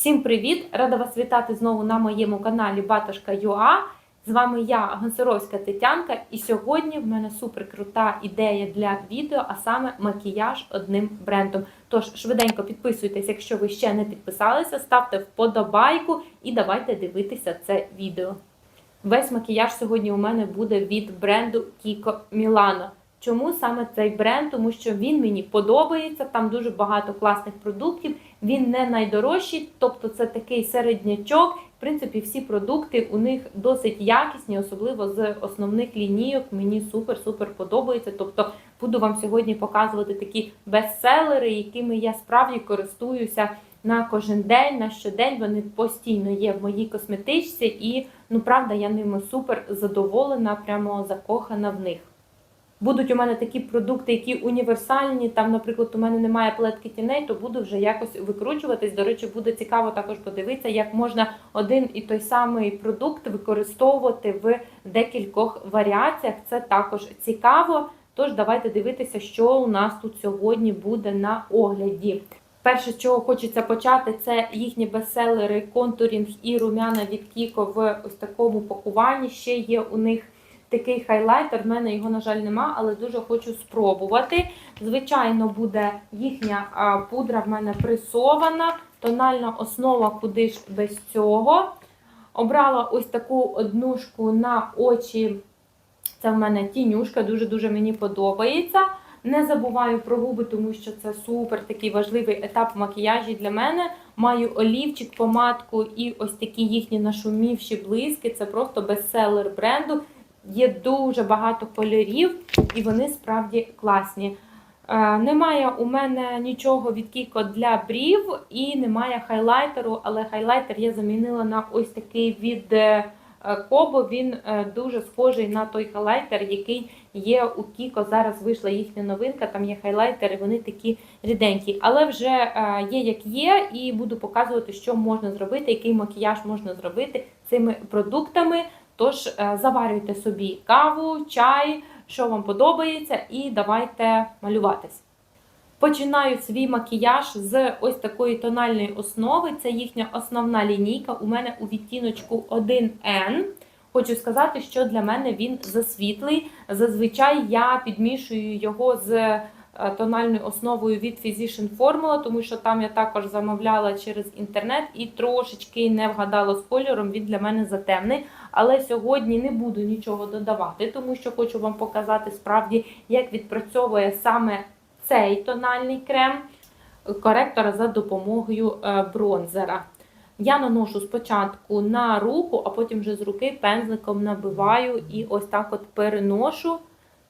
Всім привіт! Рада вас вітати знову на моєму каналі Батошка Юа. З вами я, Гонсоровська Тетянка, і сьогодні в мене супер крута ідея для відео, а саме макіяж одним брендом. Тож швиденько підписуйтесь, якщо ви ще не підписалися, ставте вподобайку і давайте дивитися це відео. Весь макіяж сьогодні у мене буде від бренду Kiko Milano. Чому саме цей бренд? Тому що він мені подобається, там дуже багато класних продуктів. Він не найдорожчий, тобто це такий середнячок. В принципі, всі продукти у них досить якісні, особливо з основних лінійок. Мені супер-супер подобається. Тобто буду вам сьогодні показувати такі бестселери, якими я справді користуюся на кожен день, на щодень. Вони постійно є в моїй косметичці, і ну правда, я ними супер задоволена, прямо закохана в них. Будуть у мене такі продукти, які універсальні. Там, наприклад, у мене немає палетки тіней, то буду вже якось викручуватись. До речі, буде цікаво також подивитися, як можна один і той самий продукт використовувати в декількох варіаціях. Це також цікаво. Тож давайте дивитися, що у нас тут сьогодні буде на огляді. Перше, чого хочеться почати, це їхні бестселери контурінг і румяна від Кіко в ось такому пакуванні. Ще є у них такий хайлайтер. В мене його, на жаль, нема, але дуже хочу спробувати. Звичайно, буде їхня пудра в мене пресована, тональна основа, куди ж без цього. Обрала ось таку однушку на очі. Це в мене тінюшка, дуже-дуже мені подобається. Не забуваю про губи, тому що це супер такий важливий етап макіяжі для мене. Маю олівчик, помадку і ось такі їхні нашумівші блиски. Це просто бестселер бренду. Є дуже багато кольорів, і вони справді класні. Е, Немає у мене нічого від Кіко для брів і немає хайлайтеру, але хайлайтер я замінила на ось такий від е, Кобо. Він е, дуже схожий на той хайлайтер, який є у Кіко. Зараз вийшла їхня новинка, там є хайлайтери, вони такі ріденькі. Але вже є як є, і буду показувати, що можна зробити, який макіяж можна зробити цими продуктами. Тож е, заварюйте собі каву, чай, що вам подобається, і давайте малюватись. Починаю свій макіяж з ось такої тональної основи. Це їхня основна лінійка. У мене у відтіночку 1N. Хочу сказати, що для мене він засвітлий. Зазвичай я підмішую його з е, тональною основою від Physician Formula, тому що там я також замовляла через інтернет і трошечки не вгадала з кольором, він для мене затемний. Але сьогодні не буду нічого додавати, тому що хочу вам показати справді, як відпрацьовує саме цей тональний крем коректора за допомогою е, бронзера. Я наношу спочатку на руку, а потім вже з руки пензликом набиваю і ось так от переношу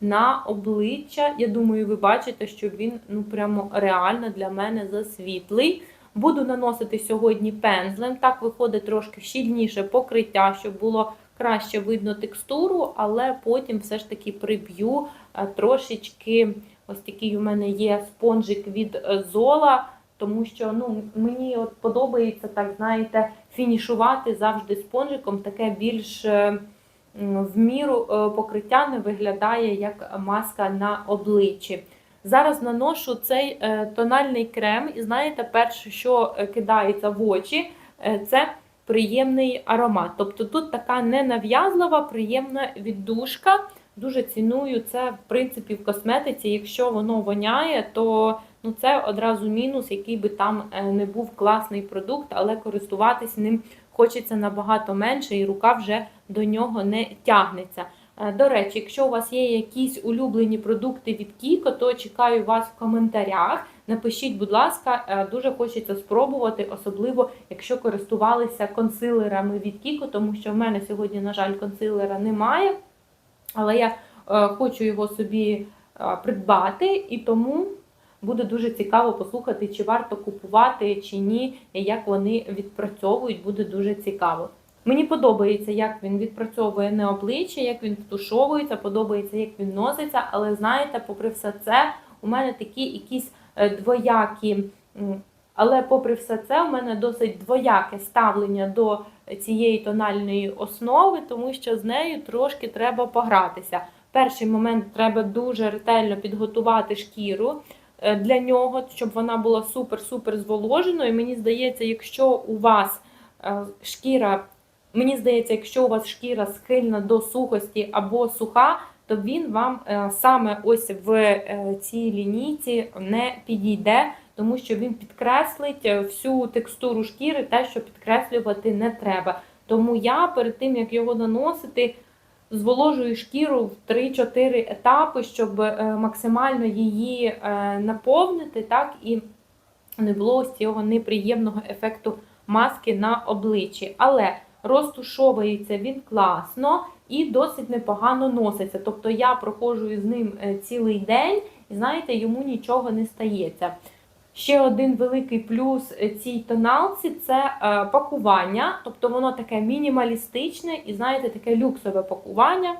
на обличчя. Я думаю, ви бачите, що він ну прямо реально для мене засвітлий. Буду наносити сьогодні пензлем. Так виходить трошки щільніше покриття, щоб було краще видно текстуру, але потім все ж таки приб'ю е, трошечки. Ось такий у мене є спонжик від е, Зола, тому що ну, мені от подобається, так знаєте, фінішувати завжди спонжиком. Таке більш е, в міру покриття не виглядає як маска на обличчі. Зараз наношу цей е, тональний крем, і знаєте, перше, що е, кидається в очі, е, це приємний аромат. Тобто тут така ненав'язлива, приємна віддушка. Дуже ціную це, в принципі, в косметиці. Якщо воно воняє, то ну, це одразу мінус, який би там не був класний продукт, але користуватись ним хочеться набагато менше, і рука вже до нього не тягнеться. Е, До речі, якщо у вас є якісь улюблені продукти від Кіко, то чекаю вас в коментарях. Напишіть, будь ласка, е, дуже хочеться спробувати, особливо якщо користувалися консилерами від Кіко, тому що в мене сьогодні, на жаль, консилера немає. Але я е, хочу його собі придбати, і тому буде дуже цікаво послухати, чи варто купувати, чи ні, як вони відпрацьовують, буде дуже цікаво. Мені подобається, як він відпрацьовує на обличчя, як він втушовується, подобається, як він носиться, але знаєте, попри все це, у мене такі якісь е, двоякі. Але попри все це, у мене досить двояке ставлення до цієї тональної основи, тому що з нею трошки треба погратися. Перший момент треба дуже ретельно підготувати шкіру. е, для нього, щоб вона була супер-супер зволоженою. Мені здається, якщо у вас е, шкіра, мені здається, якщо у вас шкіра схильна до сухості або суха, то він вам е, саме ось в е, цій лінійці не підійде, тому що він підкреслить е, всю текстуру шкіри, те, що підкреслювати не треба. Тому я перед тим, як його наносити, зволожую шкіру в 3-4 етапи, щоб максимально її наповнити, так, і не було ось цього неприємного ефекту маски на обличчі. Але розтушовується він класно і досить непогано носиться. Тобто я проходжу із ним е, цілий день, і знаєте, йому нічого не стається. Ще один великий плюс е, цій тоналці це е, пакування, тобто воно таке мінімалістичне і, знаєте, таке люксове пакування.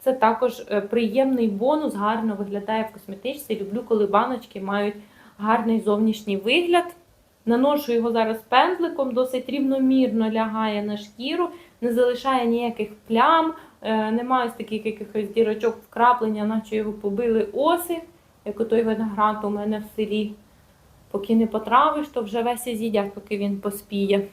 Це також приємний бонус, гарно виглядає в косметичці. Люблю, коли баночки мають гарний зовнішній вигляд. Наношу його зараз пензликом, досить рівномірно лягає на шкіру, не залишає ніяких плям, е, немає таких якихось дірочок вкраплення, наче його побили оси, як отой виноград у мене в селі. Поки не потравиш, то вже весь і з'їдять, поки він поспіє.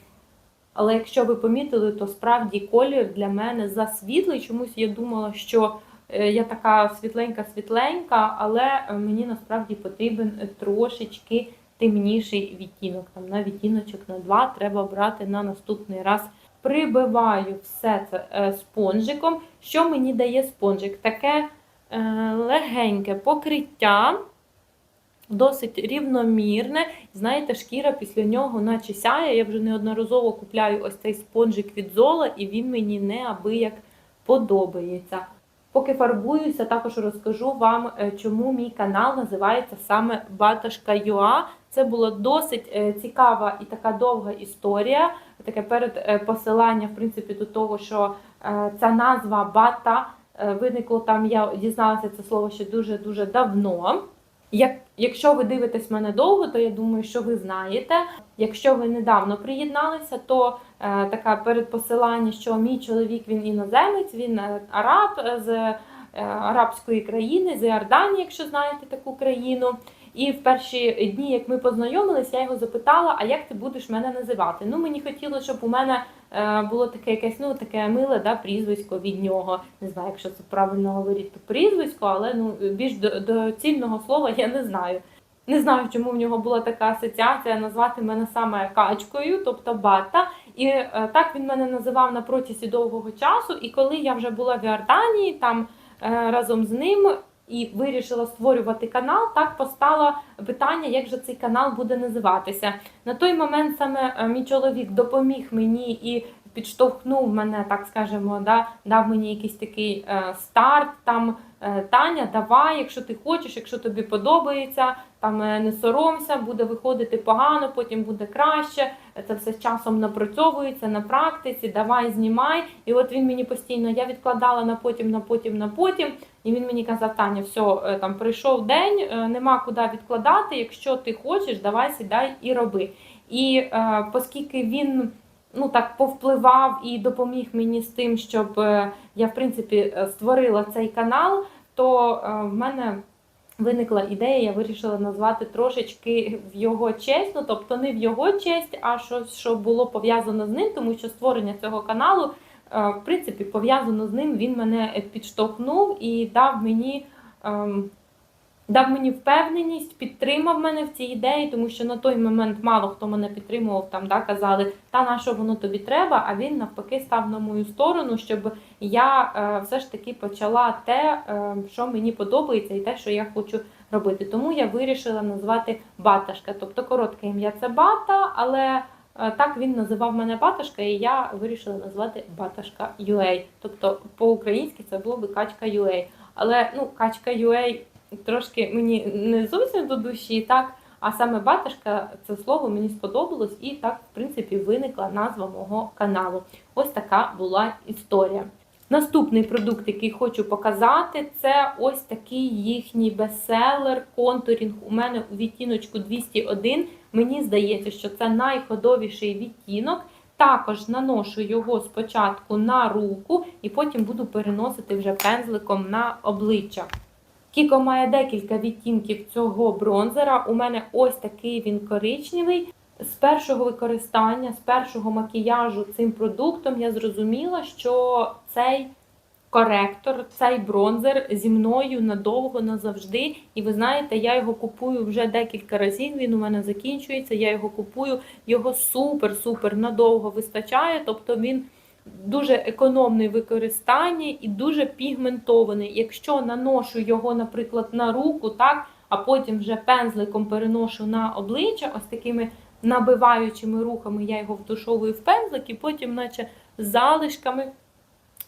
Але якщо ви помітили, то справді колір для мене засвітлий. Чомусь я думала, що е, я така світленька-світленька, але е, мені насправді потрібен трошечки темніший відтінок. Там на відтіночок на два треба брати на наступний раз. Прибиваю все це е, спонжиком. Що мені дає спонжик? Таке е, легеньке покриття, досить рівномірне. Знаєте, шкіра після нього наче сяє. Я вже неодноразово купляю ось цей спонжик від Зола, і він мені неабияк подобається. Поки фарбуюся, також розкажу вам, е, чому мій канал називається саме Баташка Юа. Це була досить е, цікава і така довга історія. Таке перед е, посилання, в принципі, до того, що ця назва бата виникло там. Я дізналася це слово ще дуже дуже давно. Як, якщо ви дивитесь мене довго, то я думаю, що ви знаєте. Якщо ви недавно приєдналися, то е, така передпосилання, що мій чоловік він іноземець, він е, араб е, з е, арабської країни, з Іорданії, якщо знаєте таку країну. І в перші дні, як ми познайомилися, я його запитала, а як ти будеш мене називати? Ну, мені хотілося, щоб у мене було таке якесь ну, таке миле да, прізвисько від нього. Не знаю, якщо це правильно говорити, прізвисько, але ну, більш до, доцільного слова я не знаю. Не знаю, чому в нього була така асоціація назвати мене саме качкою, тобто бата. І е, так він мене називав на протязі довгого часу. І коли я вже була в Іорданії, там е, разом з ним і вирішила створювати канал, так постало питання, як же цей канал буде називатися. На той момент саме е, мій чоловік допоміг мені і підштовхнув мене, так скажемо, да, дав мені якийсь такий е, старт. Там е, Таня, давай, якщо ти хочеш, якщо тобі подобається, там е, не соромся, буде виходити погано, потім буде краще. Це все з часом напрацьовується на практиці. Давай, знімай. І от він мені постійно я відкладала на потім, на потім, на потім. І він мені казав, Таня, все, там прийшов день, нема куди відкладати. Якщо ти хочеш, давай сідай і роби. І е, оскільки він ну так повпливав і допоміг мені з тим, щоб е, я в принципі е, створила цей канал, то е, в мене виникла ідея, я вирішила назвати трошечки в його честь, ну тобто не в його честь, а щось, що було пов'язано з ним, тому що створення цього каналу. В принципі, пов'язано з ним, він мене підштовхнув і дав мені ем, дав мені впевненість, підтримав мене в цій ідеї, тому що на той момент мало хто мене підтримував, там да, казали, та на що воно тобі треба, а він навпаки став на мою сторону, щоб я е, все ж таки почала те, е, що мені подобається, і те, що я хочу робити. Тому я вирішила назвати Баташка. Тобто коротке ім'я це Бата, але е, так він називав мене Баташка, і я вирішила назвати Баташка UA. Тобто по-українськи це було би Качка UA. Але ну, Качка UA трошки мені не зовсім до душі, так. А саме баташка це слово мені сподобалось, і так, в принципі, виникла назва мого каналу. Ось така була історія. Наступний продукт, який хочу показати, це ось такий їхній бестселер, контурінг. У мене у відтіночку 201. Мені здається, що це найходовіший відтінок. Також наношу його спочатку на руку і потім буду переносити вже пензликом на обличчя. Кіко має декілька відтінків цього бронзера. У мене ось такий він коричневий. З першого використання, з першого макіяжу цим продуктом я зрозуміла, що цей коректор, цей бронзер зі мною надовго, назавжди. І ви знаєте, я його купую вже декілька разів. Він у мене закінчується. Я його купую, його супер-супер надовго вистачає. Тобто він дуже економний в використанні і дуже пігментований. Якщо наношу його, наприклад, на руку, так, а потім вже пензликом переношу на обличчя, ось такими набиваючими рухами я його втушовую в пензлик і потім, наче залишками,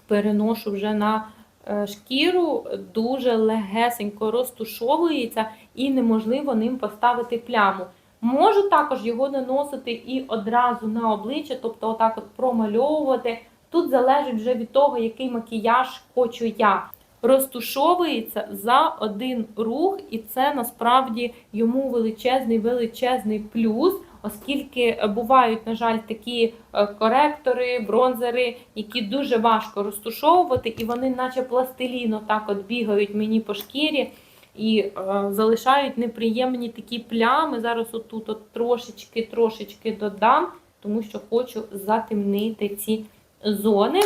переношу вже на е, шкіру, дуже легесенько розтушовується і неможливо ним поставити пляму. Можу також його наносити і одразу на обличчя, тобто отак от промальовувати. Тут залежить вже від того, який макіяж хочу я. Розтушовується за один рух, і це насправді йому величезний величезний плюс, оскільки бувають, на жаль, такі е, коректори, бронзери, які дуже важко розтушовувати, і вони, наче пластиліно, так от бігають мені по шкірі і е, залишають неприємні такі плями. Зараз отут от трошечки трошечки додам, тому що хочу затемнити ці зони.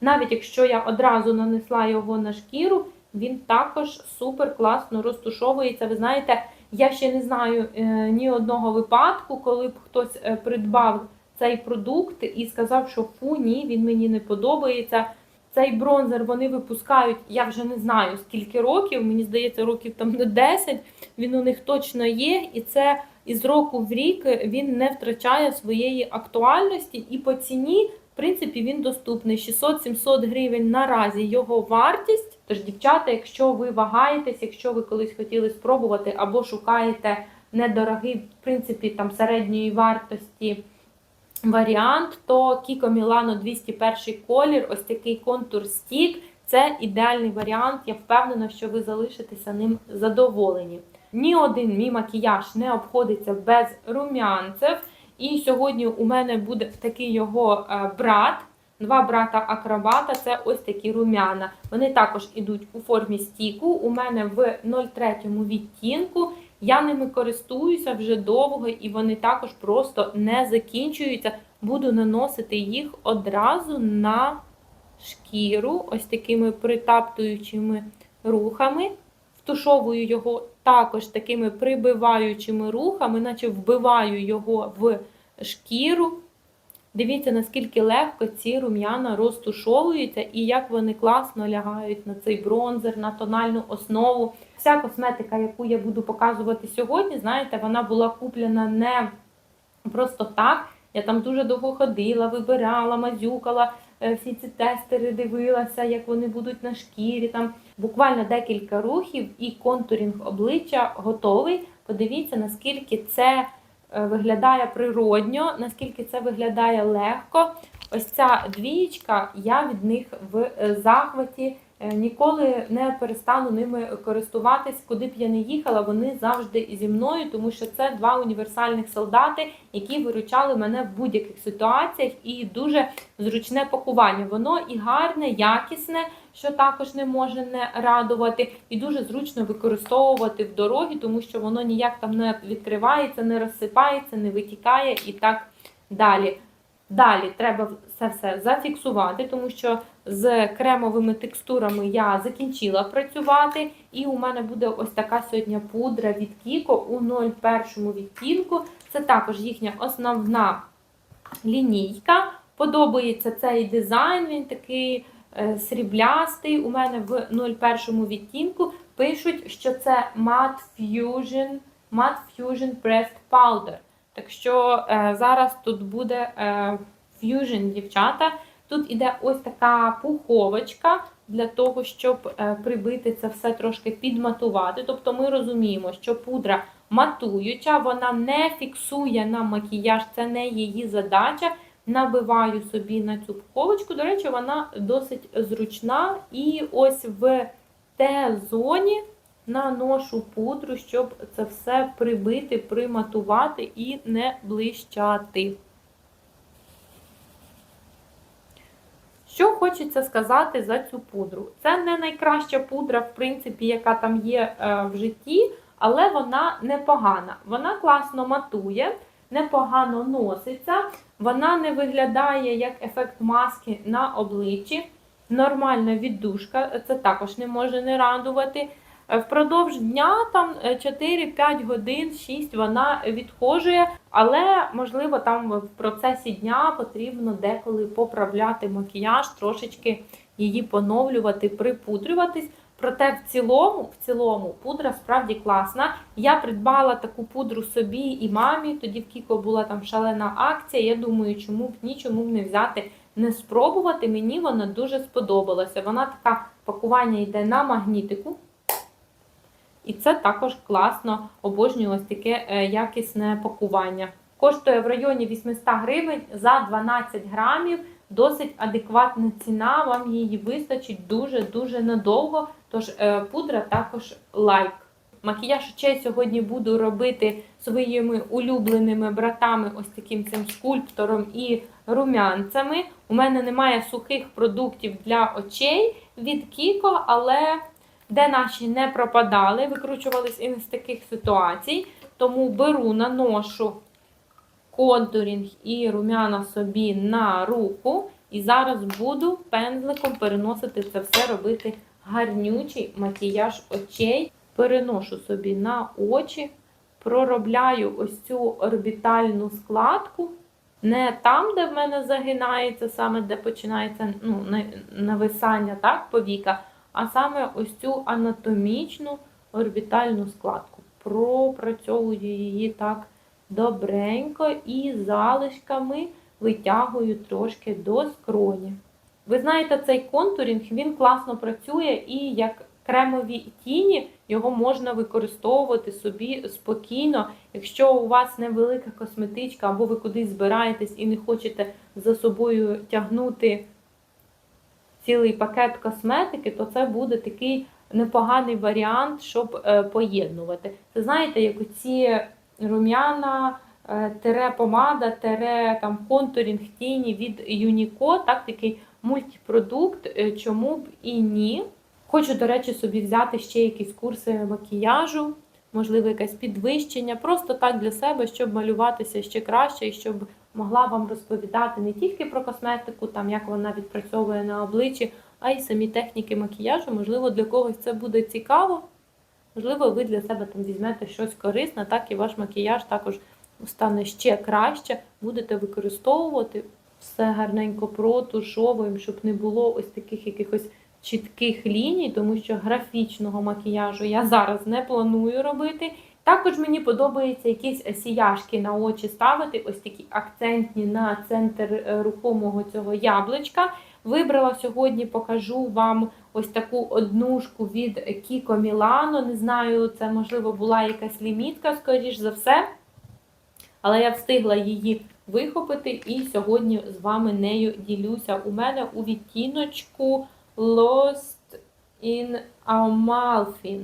Навіть якщо я одразу нанесла його на шкіру, він також супер класно розтушовується. Ви знаєте, я ще не знаю е, ні одного випадку, коли б хтось е, придбав цей продукт і сказав, що фу, ні, він мені не подобається. Цей бронзер вони випускають, я вже не знаю скільки років, мені здається, років там не 10. Він у них точно є, і це із року в рік він не втрачає своєї актуальності і по ціні. Принципі, він доступний 600-700 гривень наразі його вартість. Тож, дівчата, якщо ви вагаєтесь, якщо ви колись хотіли спробувати або шукаєте недорогий, в принципі, там середньої вартості варіант, то Kiko Milano 201 колір, ось такий контур стік. Це ідеальний варіант. Я впевнена, що ви залишитеся ним задоволені. Ні один мій макіяж не обходиться без рум'янцев. І сьогодні у мене буде такий його е, брат. Два брата акробата це ось такі рум'яна. Вони також ідуть у формі стіку. У мене в 03 відтінку. Я ними користуюся вже довго, і вони також просто не закінчуються. Буду наносити їх одразу на шкіру, ось такими притаптуючими рухами. Втушовую його також такими прибиваючими рухами, наче вбиваю його в шкіру. Дивіться, наскільки легко ці рум'яна розтушовуються і як вони класно лягають на цей бронзер, на тональну основу. Вся косметика, яку я буду показувати сьогодні, знаєте, вона була куплена не просто так. Я там дуже довго ходила, вибирала, мазюкала, всі ці тестери дивилася, як вони будуть на шкірі. Там буквально декілька рухів і контурінг обличчя готовий. Подивіться, наскільки це е, виглядає природньо, наскільки це виглядає легко. Ось ця двієчка, я від них в е, захваті. Е, Ніколи не перестану ними користуватись, куди б я не їхала, вони завжди зі мною, тому що це два універсальних солдати, які виручали мене в будь-яких ситуаціях, і дуже зручне пакування. Воно і гарне, якісне, що також не може не радувати, і дуже зручно використовувати в дорогі, тому що воно ніяк там не відкривається, не розсипається, не витікає і так далі. Далі треба це все зафіксувати, тому що з кремовими текстурами я закінчила працювати. І у мене буде ось така сьогодні пудра від Kiko у 01 відтінку. Це також їхня основна лінійка. Подобається цей дизайн, він такий е, сріблястий. У мене в 01 відтінку пишуть, що це Matte Fusion, Matte Fusion Pressed Powder. Так що е, зараз тут буде е, Fusion, дівчата. Тут іде ось така пуховочка для того, щоб е, прибити це все трошки підматувати. Тобто ми розуміємо, що пудра матуюча, вона не фіксує на макіяж, це не її задача. Набиваю собі на цю пуховочку. До речі, вона досить зручна. І ось в Т-зоні наношу пудру, щоб це все прибити, приматувати і не блищати. Що хочеться сказати за цю пудру? Це не найкраща пудра, в принципі, яка там є е, в житті, але вона непогана. Вона класно матує, непогано носиться, вона не виглядає як ефект маски на обличчі. Нормальна віддушка, це також не може не радувати. Е, Впродовж дня там е, 4-5 годин, 6 вона відхожує, але можливо там в процесі дня потрібно деколи поправляти макіяж, трошечки її поновлювати, припудрюватись. Проте в цілому, в цілому пудра справді класна. Я придбала таку пудру собі і мамі. Тоді в Кіко була там шалена акція. Я думаю, чому б ні, чому б не взяти, не спробувати. Мені вона дуже сподобалася. Вона така пакування йде на магнітику. І це також класно, обожнюю ось таке е, якісне пакування. Коштує в районі 800 гривень за 12 грамів. Досить адекватна ціна, вам її вистачить дуже-дуже надовго. Тож е, пудра також лайк. Макіяж очей сьогодні буду робити своїми улюбленими братами, ось таким цим скульптором і румянцями. У мене немає сухих продуктів для очей від Кіко, але де наші не пропадали, викручувались із таких ситуацій. Тому беру, наношу контурінг і румяна собі на руку. І зараз буду пензликом переносити це все, робити гарнючий макіяж очей. Переношу собі на очі, проробляю ось цю орбітальну складку. Не там, де в мене загинається, саме де починається ну, нависання так, повіка, а саме ось цю анатомічну орбітальну складку. Пропрацьовую її так добренько і залишками витягую трошки до скроні. Ви знаєте, цей контурінг він класно працює і як кремові тіні його можна використовувати собі спокійно. Якщо у вас невелика косметичка, або ви кудись збираєтесь і не хочете за собою тягнути цілий пакет косметики, то це буде такий непоганий варіант, щоб е, поєднувати. Це знаєте, як оці рум'яна, е, тере помада, тере там контурінг тіні від Юніко, так, такий мультипродукт, е, чому б і ні. Хочу, до речі, собі взяти ще якісь курси макіяжу, можливо, якесь підвищення, просто так для себе, щоб малюватися ще краще і щоб могла вам розповідати не тільки про косметику, там як вона відпрацьовує на обличчі, а й самі техніки макіяжу. Можливо, для когось це буде цікаво. Можливо, ви для себе там візьмете щось корисне, так і ваш макіяж також стане ще краще. Будете використовувати все гарненько протушовуємо, щоб не було ось таких якихось чітких ліній, тому що графічного макіяжу я зараз не планую робити. Також мені подобається якісь сіяшки на очі ставити, ось такі акцентні на центр е, рухомого цього яблучка. Вибрала сьогодні, покажу вам ось таку однушку від Kiko Milano. Не знаю, це можливо була якась лімітка, скоріш за все. Але я встигла її вихопити і сьогодні з вами нею ділюся. У мене у відтіночку Lost in Amalfi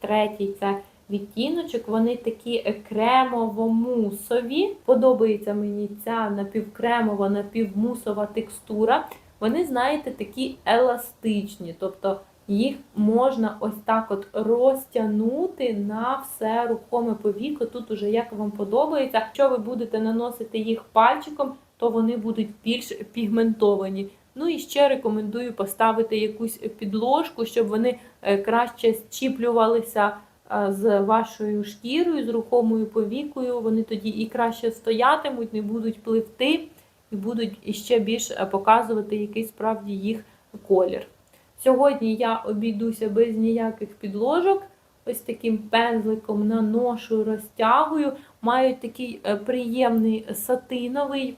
03. Це відтіночок. Вони такі кремово-мусові. Подобається мені ця напівкремова, напівмусова текстура. Вони, знаєте, такі еластичні. Тобто їх можна ось так от розтягнути на все рухоме повіко. Тут уже як вам подобається. Якщо ви будете наносити їх пальчиком, то вони будуть більш пігментовані. Ну і ще рекомендую поставити якусь підложку, щоб вони е, краще зчіплювалися з вашою шкірою, з рухомою повікою. Вони тоді і краще стоятимуть, не будуть пливти і будуть іще більш е, показувати який справді їх колір. Сьогодні я обійдуся без ніяких підложок. Ось таким пензликом наношу, розтягую. Мають такий е, приємний сатиновий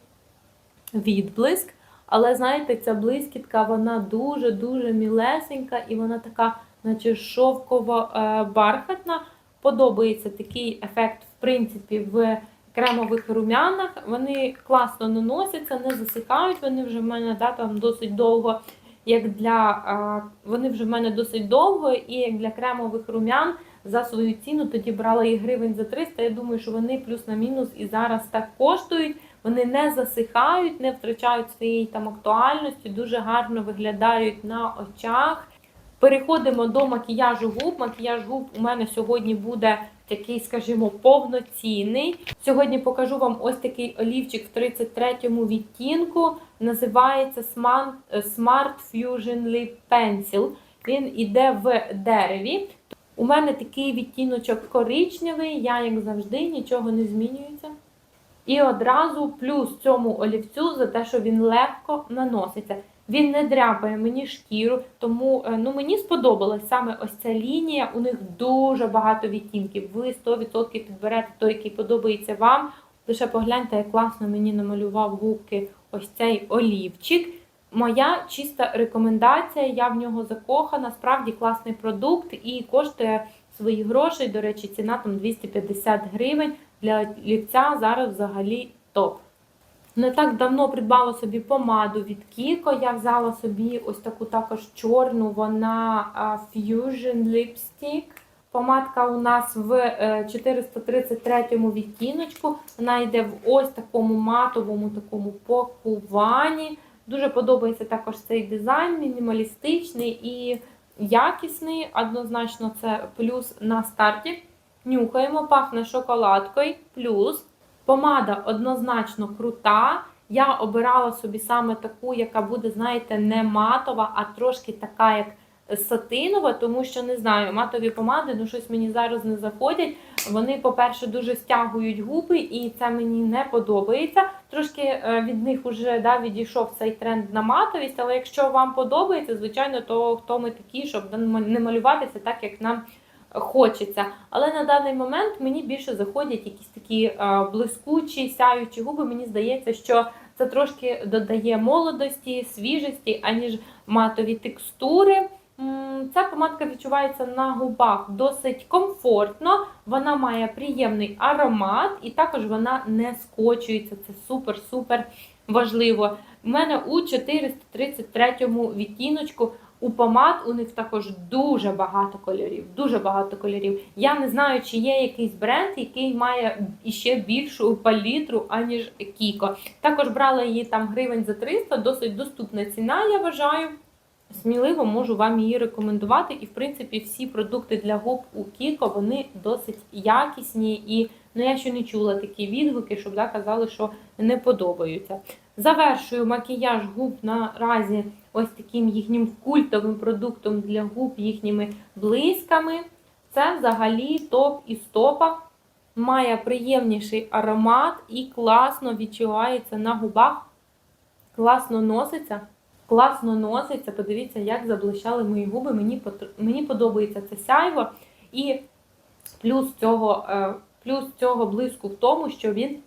відблиск. Але знаєте, ця блискітка, вона дуже-дуже мілесенька і вона така, наче шовково-бархатна. Подобається такий ефект, в принципі, в кремових рум'янах. Вони класно наносяться, не засихають. Вони вже в мене да, там досить довго як для вони вже в мене досить довго, і як для кремових рум'ян за свою ціну тоді брала їх гривень за 300. Я думаю, що вони плюс на мінус і зараз так коштують. вони не засихають, не втрачають своєї там актуальності, дуже гарно виглядають на очах. Переходимо до макіяжу губ. Макіяж губ у мене сьогодні буде такий, скажімо, повноцінний. Сьогодні покажу вам ось такий олівчик в 33-му відтінку. Називається Smart Smart Fusion Lip Pencil. Він іде в дереві. У мене такий відтіночок коричневий, я, як завжди, нічого не змінюється. І одразу плюс цьому олівцю за те, що він легко наноситься. Він не дряпає мені шкіру, тому е, ну, мені сподобалась саме ось ця лінія. У них дуже багато відтінків. Ви 100% підберете той, який подобається вам. Лише погляньте, як класно мені намалював губки ось цей олівчик. Моя чиста рекомендація, я в нього закохана. Справді класний продукт і коштує свої гроші. До речі, ціна там 250 гривень. Для олівця зараз взагалі топ. Не так давно придбала собі помаду від Kiko. Я взяла собі ось таку також чорну, вона Fusion Lipstick. Помадка у нас в е, 433 відтіночку. Вона йде в ось такому матовому такому пакуванні. Дуже подобається також цей дизайн, мінімалістичний і якісний. Однозначно, це плюс на старті. Нюхаємо, пахне шоколадкою. Плюс помада однозначно крута. Я обирала собі саме таку, яка буде, знаєте, не матова, а трошки така, як сатинова, тому що не знаю, матові помади ну щось мені зараз не заходять. Вони, по-перше, дуже стягують губи, і це мені не подобається. Трошки е, від них вже да, відійшов цей тренд на матовість, але якщо вам подобається, звичайно, то хто ми такі, щоб не малюватися так, як нам хочеться. Але на даний момент мені більше заходять якісь такі е, блискучі, сяючі губи. Мені здається, що це трошки додає молодості, свіжості, аніж матові текстури. Ця помадка відчувається на губах досить комфортно, вона має приємний аромат, і також вона не скочується. Це супер-супер важливо. У мене у 433 відтіночку у помад у них також дуже багато кольорів. Дуже багато кольорів. Я не знаю, чи є якийсь бренд, який має іще більшу палітру, аніж Кіко. Також брала її там гривень за 300, досить доступна ціна, я вважаю. Сміливо можу вам її рекомендувати. І, в принципі, всі продукти для губ у Кіко вони досить якісні. І ну, я ще не чула такі відгуки, щоб да, казали, що не подобаються. Завершую макіяж губ наразі ось таким їхнім культовим продуктом для губ, їхніми блисками. Це взагалі топ із топа. Має приємніший аромат і класно відчувається на губах. Класно носиться. Класно носиться. Подивіться, як заблищали мої губи. Мені мені подобається це сяйво. І плюс цього, е, плюс цього блиску в тому, що він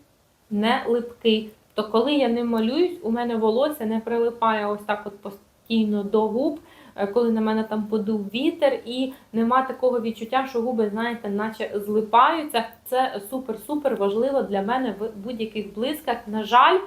не липкий. То коли я не малююсь, у мене волосся не прилипає ось так от постійно до губ, е, коли на мене там подув вітер, і нема такого відчуття, що губи, знаєте, наче злипаються. Це супер-супер важливо для мене в будь-яких блисках. На жаль,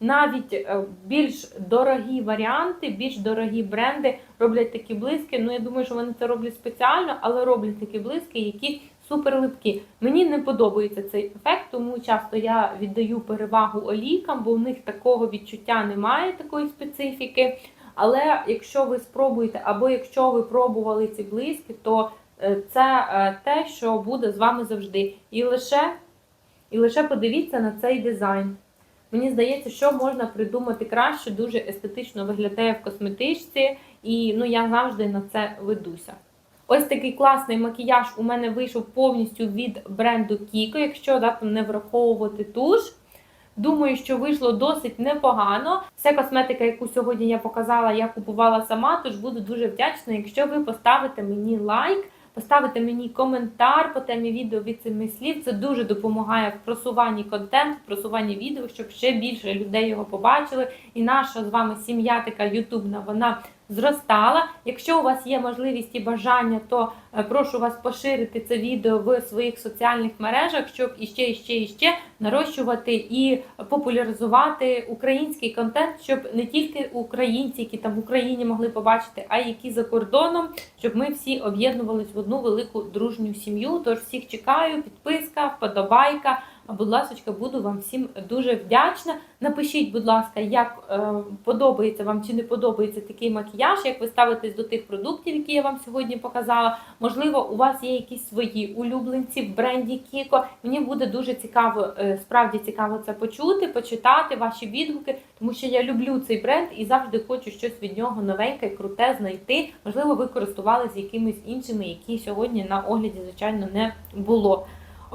навіть е, більш дорогі варіанти, більш дорогі бренди роблять такі блиски. Ну, я думаю, що вони це роблять спеціально, але роблять такі блиски, які супер липкі. Мені не подобається цей ефект, тому часто я віддаю перевагу олійкам, бо в них такого відчуття немає, такої специфіки. Але якщо ви спробуєте, або якщо ви пробували ці блиски, то е, це е, те, що буде з вами завжди. І лише, і лише подивіться на цей дизайн. Мені здається, що можна придумати краще, дуже естетично виглядає в косметичці, і ну я завжди на це ведуся. Ось такий класний макіяж у мене вийшов повністю від бренду Kiko, якщо да, там не враховувати туш. Думаю, що вийшло досить непогано. Вся косметика, яку сьогодні я показала, я купувала сама, тож буду дуже вдячна, якщо ви поставите мені лайк, поставите мені коментар по темі відео від цими слів. Це дуже допомагає в просуванні контенту, в просуванні відео, щоб ще більше людей його побачили. І наша з вами сім'я така ютубна, вона зростала. Якщо у вас є можливість і бажання, то е, прошу вас поширити це відео в своїх соціальних мережах, щоб іще, іще, іще нарощувати і популяризувати український контент, щоб не тільки українці, які там в Україні могли побачити, а й які за кордоном, щоб ми всі об'єднувались в одну велику дружню сім'ю. Тож всіх чекаю, підписка, вподобайка. Будь ласка, буду вам всім дуже вдячна. Напишіть, будь ласка, як е, подобається вам чи не подобається такий макіяж, як ви ставитесь до тих продуктів, які я вам сьогодні показала. Можливо, у вас є якісь свої улюбленці в бренді Кіко. Мені буде дуже цікаво, е, справді цікаво це почути, почитати ваші відгуки, тому що я люблю цей бренд і завжди хочу щось від нього новеньке, круте знайти. Можливо, ви користувалися якимись іншими, які сьогодні на огляді, звичайно, не було.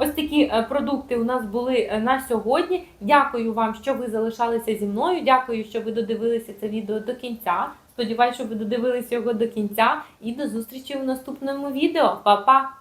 Ось такі е, продукти у нас були е, на сьогодні. Дякую вам, що ви залишалися зі мною. Дякую, що ви додивилися це відео до кінця. Сподіваюсь, що ви додивилися його до кінця. І до зустрічі у наступному відео. Па-па!